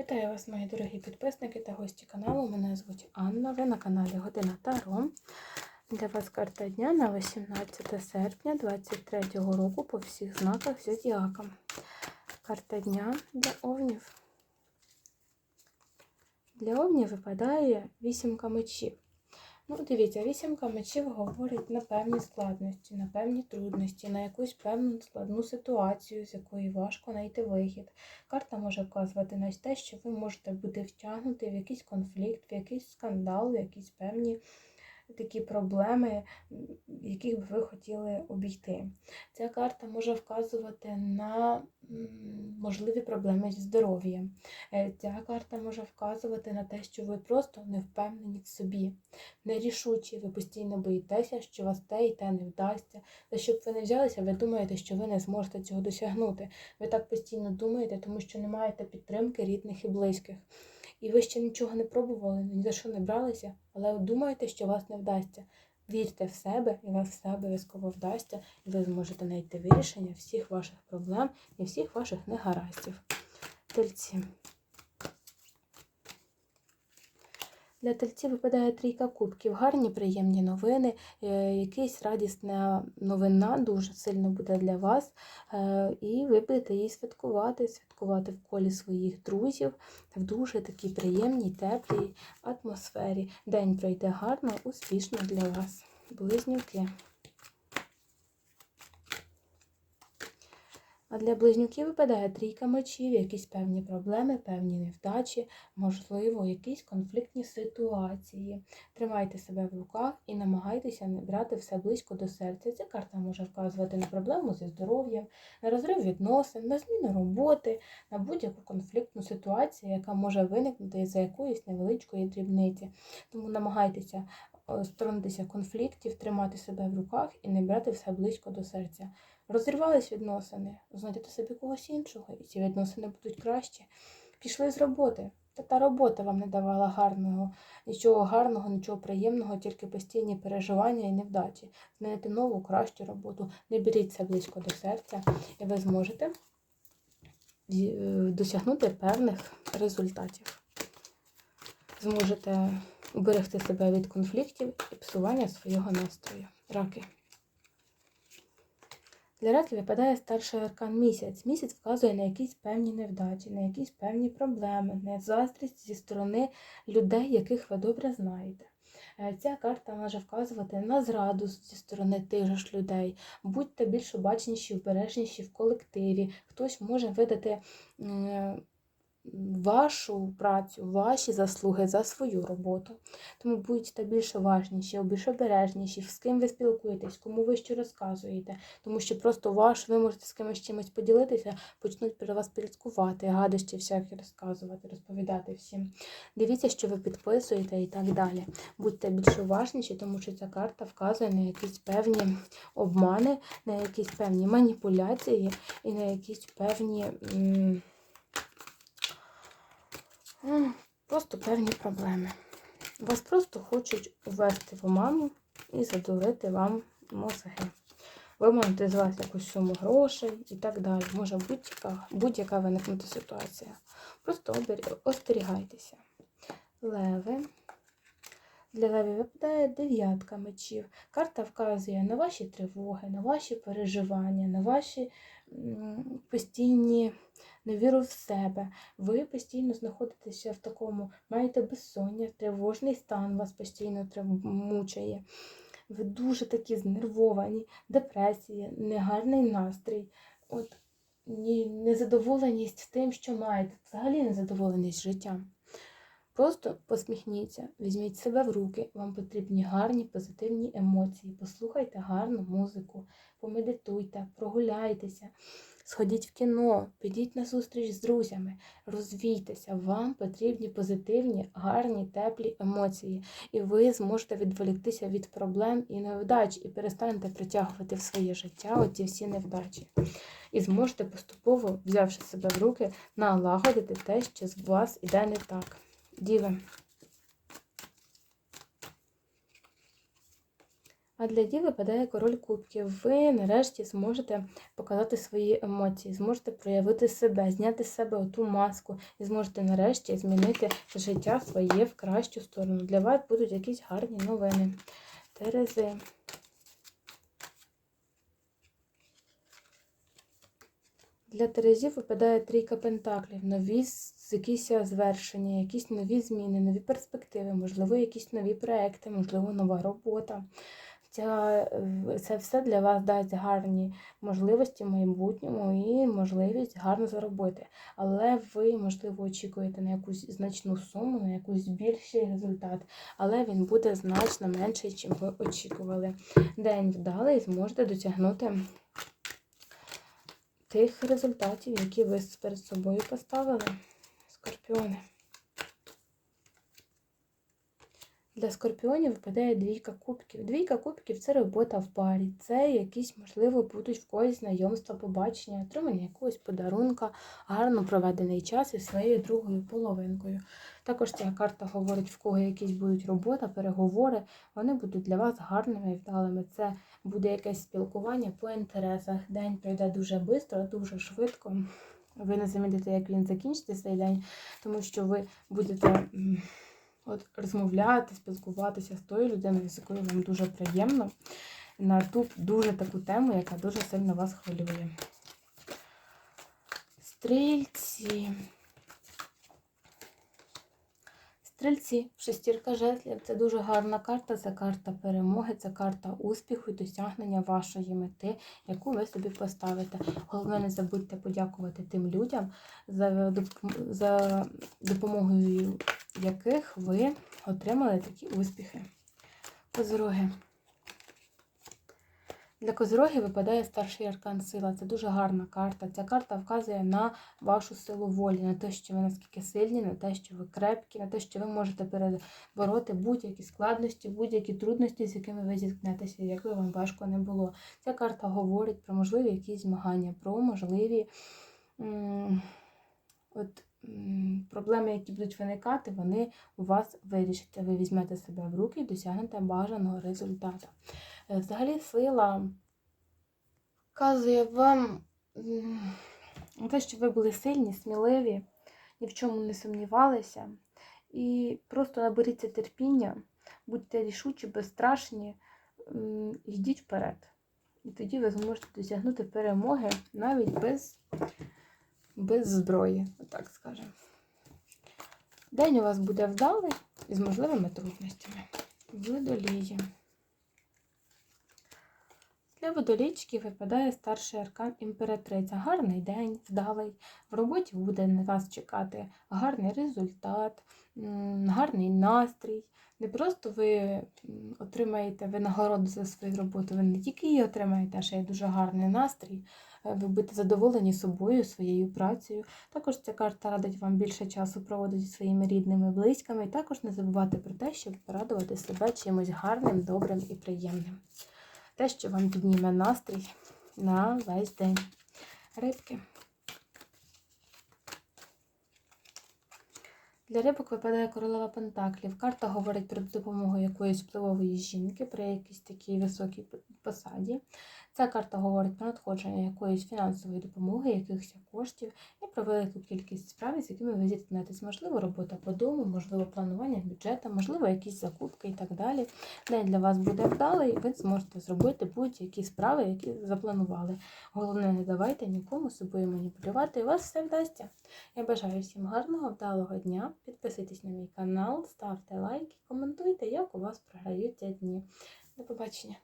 Вітаю вас, мої дорогі підписники та гості каналу. Мене звуть Анна. Ви на каналі Година Таро. Для вас карта дня на 18 серпня 2023 року по всіх знаках зодіака. Карта дня для овнів. Для овнів випадає вісімка мечів. Ну, дивіться, вісімка мечів говорить на певні складності, на певні трудності, на якусь певну складну ситуацію, з якої важко знайти вихід. Карта може вказувати на те, що ви можете бути втягнути в якийсь конфлікт, в якийсь скандал, в якісь певні такі проблеми, яких би ви хотіли обійти. Ця карта може вказувати на можливі проблеми зі здоров'ям. Е, Ця карта може вказувати на те, що ви просто не впевнені в собі, нерішучі, ви постійно боїтеся, що вас те і те не вдасться. За що б ви не взялися, ви думаєте, що ви не зможете цього досягнути. Ви так постійно думаєте, тому що не маєте підтримки рідних і близьких. І ви ще нічого не пробували, ні за що не бралися, але думаєте, що вас не вдасться. Вірте в себе, і вас все обов'язково вдасться, і ви зможете знайти вирішення всіх ваших проблем і всіх ваших негараздів. Тельці. Для тельців випадає трійка кубків, гарні, приємні новини, е, якась радісна новина дуже сильно буде для вас. е, І ви будете її святкувати, святкувати в колі своїх друзів в дуже такій приємній, теплій атмосфері. День пройде гарно, успішно для вас. Близнюки. А для близнюків випадає трійка мечів, якісь певні проблеми, певні невдачі, можливо, якісь конфліктні ситуації. Тримайте себе в руках і намагайтеся не брати все близько до серця. Ця карта може вказувати на проблему зі здоров'ям, на розрив відносин, на зміну роботи, на будь-яку конфліктну ситуацію, яка може виникнути із-за якоїсь невеличкої дрібниці. Тому намагайтеся е, сторонитися конфліктів, тримати себе в руках і не брати все близько до серця. Розірвались відносини, знайдете собі когось іншого, і ці відносини будуть кращі. Пішли з роботи. Та та робота вам не давала гарного, нічого гарного, нічого приємного, тільки постійні переживання і невдачі. Знайдете нову, кращу роботу. Не беріть це близько до серця, і ви зможете е, досягнути певних результатів. Зможете уберегти себе від конфліктів і псування свого настрою. Раки. Для раків випадає старший аркан місяць. Місяць вказує на якісь певні невдачі, на якісь певні проблеми, на заздрість зі сторони людей, яких ви добре знаєте. Е, Ця карта може вказувати на зраду зі сторони тих ж людей. Будьте більш обачніші, обережніші в колективі. Хтось може видати вашу працю, ваші заслуги за свою роботу. Тому будьте більш уважніші, більш обережніші, з ким ви спілкуєтесь, кому ви що розказуєте. Тому що просто ваш, ви можете з кимось чимось поділитися, почнуть про вас підскувати, гадощі всякі розказувати, розповідати всім. Дивіться, що ви підписуєте і так далі. Будьте більш уважніші, тому що ця карта вказує на якісь певні обмани, на якісь певні маніпуляції і на якісь певні. Просто певні проблеми. Вас просто хочуть ввести в оману і задурити вам мозги. Ви можете звати якусь суму грошей і так далі. Може будь-яка будь-яка виникнути ситуація. Просто остерігайтеся. Леви. Для леві випадає дев'ятка мечів. Карта вказує на ваші тривоги, на ваші переживання, на ваші постійні невіру в себе. Ви постійно знаходитеся в такому, маєте безсоння, тривожний стан вас постійно мучає. Ви дуже такі знервовані, депресія, негарний настрій, от незадоволеність тим, що маєте, взагалі незадоволеність життям. Просто посміхніться, візьміть себе в руки, вам потрібні гарні позитивні емоції. Послухайте гарну музику, помедитуйте, прогуляйтеся, сходіть в кіно, підіть на зустріч з друзями, розвійтеся, вам потрібні позитивні, гарні, теплі емоції. І ви зможете відволіктися від проблем і невдач, і перестанете притягувати в своє життя оці всі невдачі. І зможете поступово, взявши себе в руки, налагодити те, що з вас іде не так. Діви. А для дів випадає король кубків. Ви нарешті зможете показати свої емоції, зможете проявити себе, зняти з себе оту маску і зможете нарешті змінити життя своє в кращу сторону. Для вас будуть якісь гарні новини. Терези. Для Терезів випадає трійка пентаклів, нові якісь звершення, якісь нові зміни, нові перспективи, можливо, якісь нові проекти, можливо, нова робота. Ця, е, це все для вас дасть гарні можливості в майбутньому і можливість гарно заробити. Але ви, можливо, очікуєте на якусь значну суму, на якийсь більший результат, але він буде значно менший, чим ви очікували. День вдалий, зможете досягнути тих результатів, які ви перед собою поставили, скорпіони. Для скорпіонів випадає двійка кубків. Двійка кубків це робота в парі. Це якісь, можливо, будуть в когось знайомства, побачення, отримання якогось подарунка, гарно проведений час із своєю другою половинкою. Також ця карта говорить, в кого якісь будуть робота, переговори. Вони будуть для вас гарними і вдалими. Це буде якесь спілкування по інтересах. День пройде дуже швидко, дуже швидко. Ви не замітите, як він закінчиться цей день, тому що ви будете от, розмовляти, спілкуватися з тою людиною, з якою вам дуже приємно, на ту дуже таку тему, яка дуже сильно вас хвилює. Стрільці. Стрільці, шестірка жезлів це дуже гарна карта, це карта перемоги, це карта успіху і досягнення вашої мети, яку ви собі поставите. Головне, не забудьте подякувати тим людям, за, допомогою яких ви отримали такі успіхи. Козороги. Для козороги випадає старший аркан сила. Це дуже гарна карта. Ця карта вказує на вашу силу волі, на те, що ви наскільки сильні, на те, що ви крепкі, на те, що ви можете перебороти будь-які складності, будь-які трудності, з якими ви зіткнетеся, як би вам важко не було. Ця карта говорить про можливі якісь змагання, про можливі от, проблеми, які будуть виникати, вони у вас вирішаться. Ви візьмете себе в руки і досягнете бажаного результату. Е, Взагалі сила вказує вам те, що ви були сильні, сміливі, ні в чому не сумнівалися. І просто наберіться терпіння, будьте рішучі, безстрашні, йдіть вперед. І тоді ви зможете досягнути перемоги навіть без, без зброї, отак скажемо. День у вас буде вдалий і з можливими трудностями. Водолії. Для водолічки випадає старший аркан імператриця. Гарний день, вдалий. В роботі буде на вас чекати гарний результат, гарний настрій. Не просто ви отримаєте винагороду за свою роботу, ви не тільки її отримаєте, а ще й дуже гарний настрій. Е, Ви будете задоволені собою, своєю працею. Також ця карта радить вам більше часу проводити зі своїми рідними, близькими. І також не забувати про те, щоб порадувати себе чимось гарним, добрим і приємним те, що вам підніме настрій на весь день. Рибки. Для рибок випадає королева Пентаклів. Карта говорить про допомогу якоїсь впливової жінки при якійсь такій високій посаді. Ця карта говорить про надходження якоїсь фінансової допомоги, якихось коштів і про велику кількість справ, з якими ви зіткнетесь. Можливо, робота по дому, можливо, планування бюджету, можливо, якісь закупки і так далі. День для вас буде вдалий, ви зможете зробити будь-які справи, які запланували. Головне, не давайте нікому собою маніпулювати, і у вас все вдасться. Я бажаю всім гарного, вдалого дня. Підписуйтесь на мій канал, ставте лайки, коментуйте, як у вас програються дні. До побачення!